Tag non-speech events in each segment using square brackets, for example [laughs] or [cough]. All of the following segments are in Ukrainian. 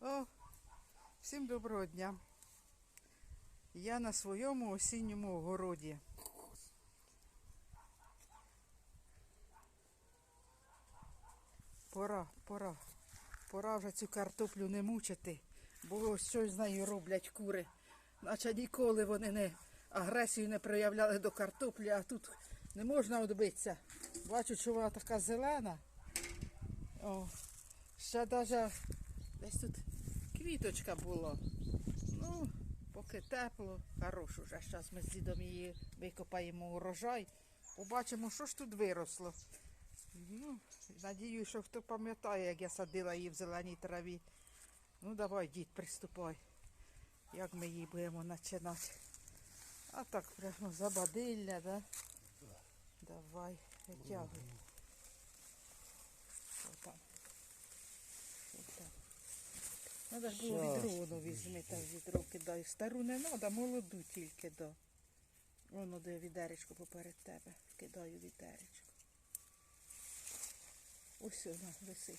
О, всім доброго дня. Я на своєму осінньому огороді. Пора, пора. Пора вже цю картоплю не мучити, бо ось щось з нею роблять кури. Наче ніколи вони не агресію не проявляли до картоплі, а тут не можна відбитися. Бачу, що вона така зелена. О, ще навіть десь тут квіточка була. Ну, поки тепло, хорош уже. Зараз ми з дідом її викопаємо урожай. Побачимо, що ж тут виросло. Ну, надію, що хто пам'ятає, як я садила її в зеленій траві. Ну, давай, дід, приступай. Як ми її будемо починати. А так прямо забадилля, да? Давай, витягуй. Що там? Що там? Надо ж було Щас. відро воно візьми, та відро кидай. Стару не треба, молоду тільки до. Воно де відеречко поперед тебе. Кидаю відеречко. Ось вона висить.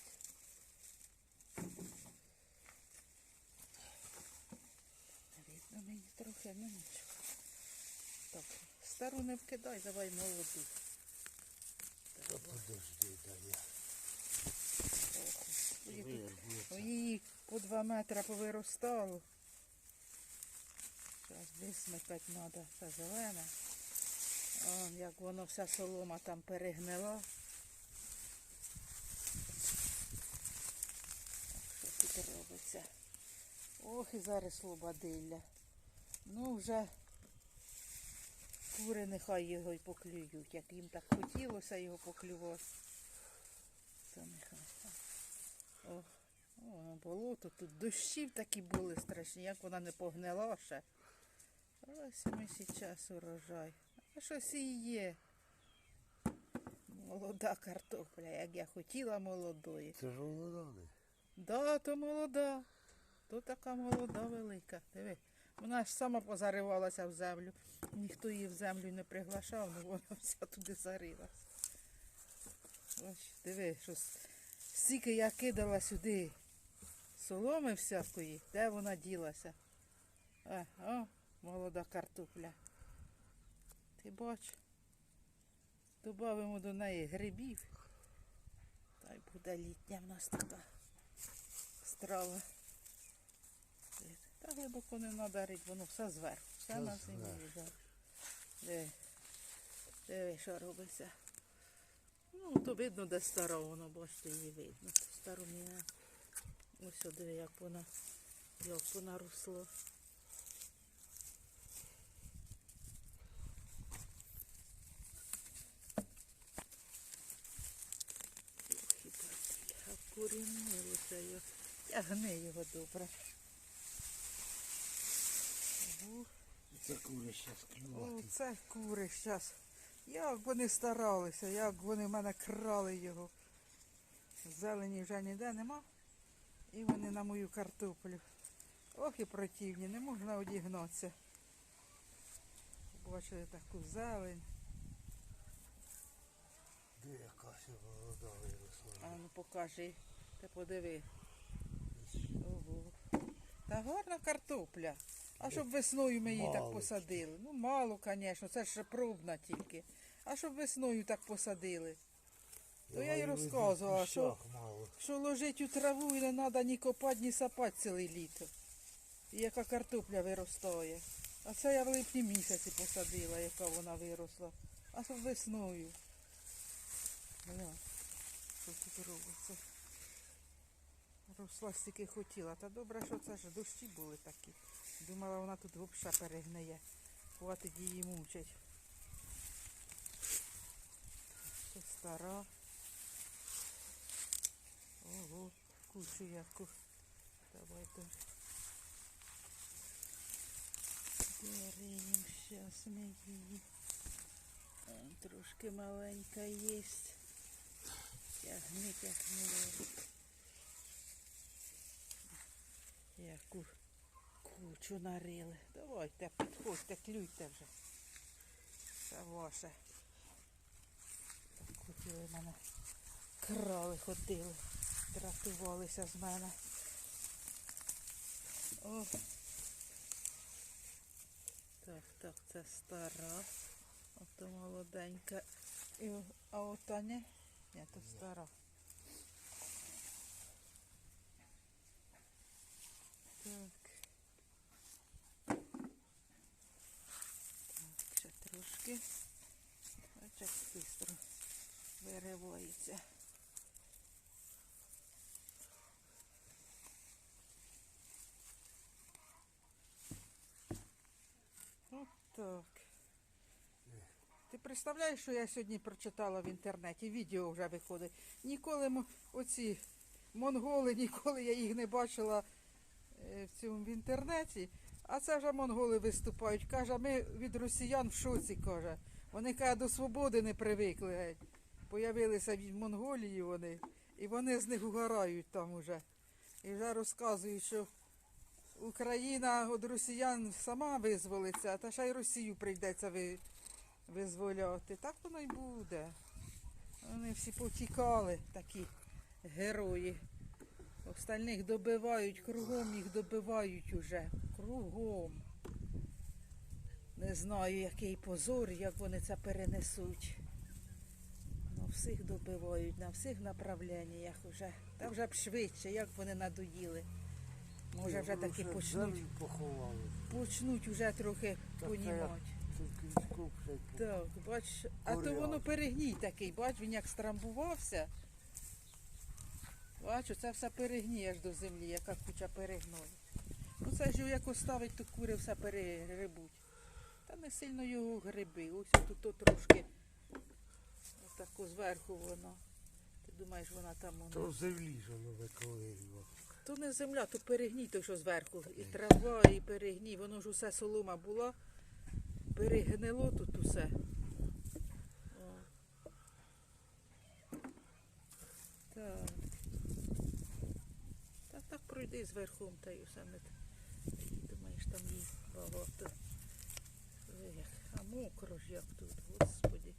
Видно мені трохи, ну нічого. Так, стару не вкидай, давай молоду. Та подожди, да я. Тут. Її по два метри повиростало. Зараз висмикати треба, це зелене. Он, як воно вся солома там перегнила. Що тут робиться? Ох, і зараз слободилля. Ну вже кури нехай його й поклюють, як їм так хотілося його поклювати. То нехай. Ох, о, болото, тут дощів такі були страшні, як вона не погнила ще. Ось ми зараз урожай. А щось і є. Молода картопля, як я хотіла молодої. Це ж воно не. Да, то молода. То така молода велика. Диви. Вона ж сама позаривалася в землю. Ніхто її в землю не приглашав, але вона вся туди зарилася. Ось, диви, що с- стільки я кидала сюди соломи всякої, де вона ділася. А, о, молода картопля. Ти бач. Добавимо до неї грибів. Та й буде літня в нас така страва. Та глибоко не треба рити, воно все зверху, все на землі. диви, що робиться. Ну, то видно, де стара, воно, бачите, її видно. Стару не. Ось сюди, як вона, як вона росла. Вкорінилося його. Тягни його добре. Це кури О, клювати. це кури зараз. Як вони старалися, як вони в мене крали його. Зелені вже ніде нема. І вони на мою картоплю. Ох і противні, не можна одігнатися. Бачили таку зелень. Де яка ще молода виросла. А ну покажи, ти подиви. Ого. Та гарна картопля. А щоб весною ми її так посадили. Ну мало, звісно, це ж пробна тільки. А щоб весною так посадили. То я й розказувала, що, мало. що ложить у траву і не треба ні копати, ні сапати ціле літо. І яка картопля виростає. А це я в липні місяці посадила, яка вона виросла. А щоб весною. Гля, що тут робиться? Росла стільки хотіла. Та добре, що це ж дощі були такі. Думала, вона тут взагалі перегниє. Хватить її мучить. Це стара. Ого, кучу яку. Давай то. Берем зараз ми її. Трошки маленька є. Тягни, тягни. Яку кучу нарили. Давайте, підходьте, клюйте вже. Це ваше. Так хотіли мене. Крали ходили, дратувалися з мене. О. Так, так, це стара. Ото молоденька. І, а ота не? Ні, то стара. Так ще трошки. Ось як швидко виривається. От так. Ти представляєш, що я сьогодні прочитала в інтернеті? Відео вже виходить. Ніколи оці монголи, ніколи я їх не бачила е, в цьому в інтернеті. А це вже монголи виступають. Каже, ми від росіян в шоці, каже. Вони каже, до свободи не привикли. Появилися від Монголії вони, і вони з них угорають там уже. І вже розказують, що Україна від росіян сама визволиться, та ще й Росію прийдеться визволяти. Так воно й буде. Вони всі потікали, такі герої. Остальних добивають, кругом їх добивають уже. Кругом. Не знаю, який позор, як вони це перенесуть. Всіх добивають, на всіх направленнях уже. Та вже б швидше, як вони надоїли. Може вже таки вже почнуть, почнуть уже трохи понімати. Вже Так, бач, а то воно перегній такий, бач, він як страмбувався. Бачу, це все перегній аж до землі, яка куча перегною. Ну це ж як оставить, то кури все перегрибуть. Та не сильно його гриби. Ось тут трошки отако зверху воно. Ти думаєш, вона там воно. То землі ж воно виковирювало. То не земля, то перегній, то що зверху. І трава, і перегній. Воно ж усе солома була. Перегнило тут усе. О. Так. Так, так пройди зверху, та й усе не. думаєш, там їх багато. А мокро ж як тут, господі.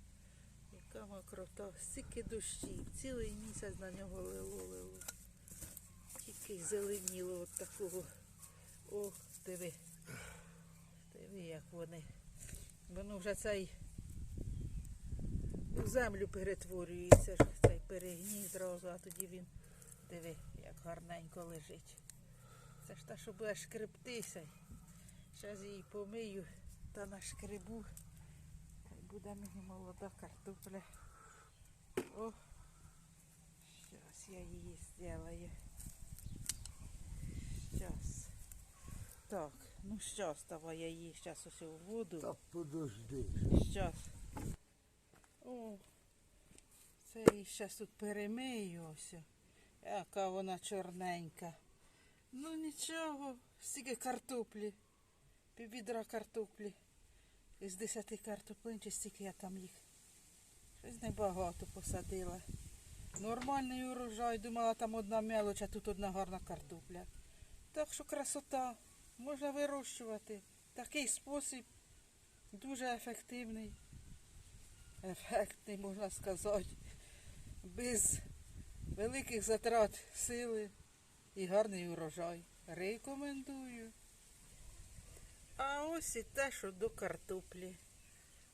Яка мокрота, стільки дощів, цілий місяць на нього лило, лило. Тільки зеленіло от такого. О, диви. Диви, як вони. Воно вже цей в землю перетворюється, цей перегній зразу, а тоді він, диви, як гарненько лежить. Це ж та, що буде шкребтися. Зараз її помию та нашкребу. Буде мені молода картопля. О, зараз я її зроблю. Щас. Так, ну щас, давай я її щас ось у воду. Та подожди. Щас. О, це її щас тут перемию ось. Яка вона чорненька. Ну нічого, стільки картоплі. Піввідра картоплі. Із десяти картоплин, чи стільки я там їх. Щось небагато посадила. Нормальний урожай, думала, там одна мелоч, а тут одна гарна картопля. Так що красота, можна вирощувати. Такий спосіб дуже ефективний. Ефектний, можна сказати. Без великих затрат сили і гарний урожай. Рекомендую. А ось і те, що до картоплі.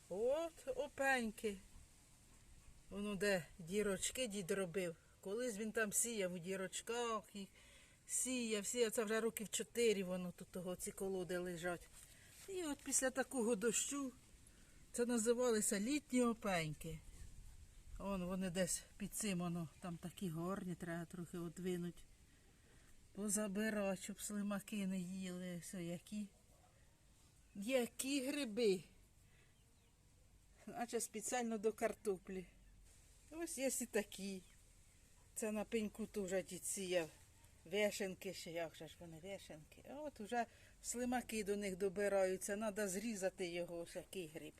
От опеньки. Воно де дірочки дід робив. Колись він там сіяв у дірочках і сіяв, сіяв. Це вже років чотири воно тут того, ці колоди лежать. І от після такого дощу це називалися літні опеньки. Вон вони десь під цим воно, там такі горні, треба трохи одвинуть. Позабирати, щоб слимаки не їли. Все, які. Які гриби. Наче спеціально до картоплі. Ось є і такі. Це на пеньку теж дід сіяв. Вешенки ще, як же ж вони вешенки. А От уже слимаки до них добираються, треба зрізати його, ось який гриб.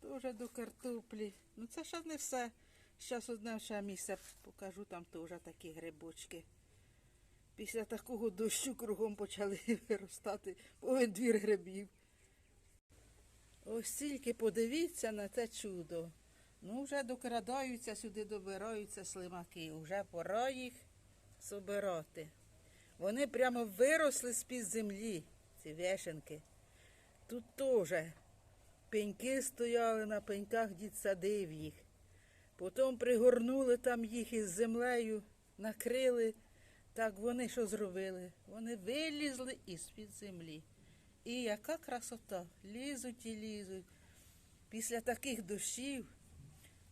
Тоже до картоплі. Ну це ще не все. Зараз одне ще місце покажу, там теж такі грибочки. Після такого дощу кругом почали [laughs] виростати повен двір грибів. Ось тільки подивіться на це чудо. Ну, вже докрадаються сюди, добираються слимаки. Вже пора їх собирати. Вони прямо виросли з-під землі, ці вешенки. Тут теж пеньки стояли на пеньках, дід садив їх. Потім пригорнули там їх із землею, накрили. Так вони що зробили? Вони вилізли із-під землі. І яка красота! Лізуть і лізуть. Після таких дощів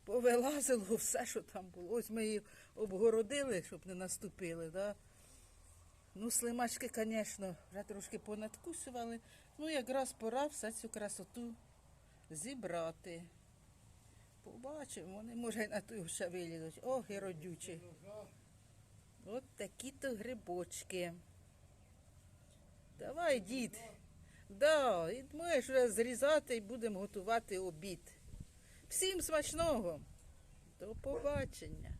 повилазило все, що там було. Ось ми її обгородили, щоб не наступили. Да? Ну, слимачки, звісно, вже трошки понадкусували. Ну, якраз пора все цю красоту зібрати. Побачимо, вони може на ту ще вилізуть. О, геродючі. От такі-то грибочки. Давай, дід. Да, і ми вже зрізати і будемо готувати обід. Всім смачного. До побачення.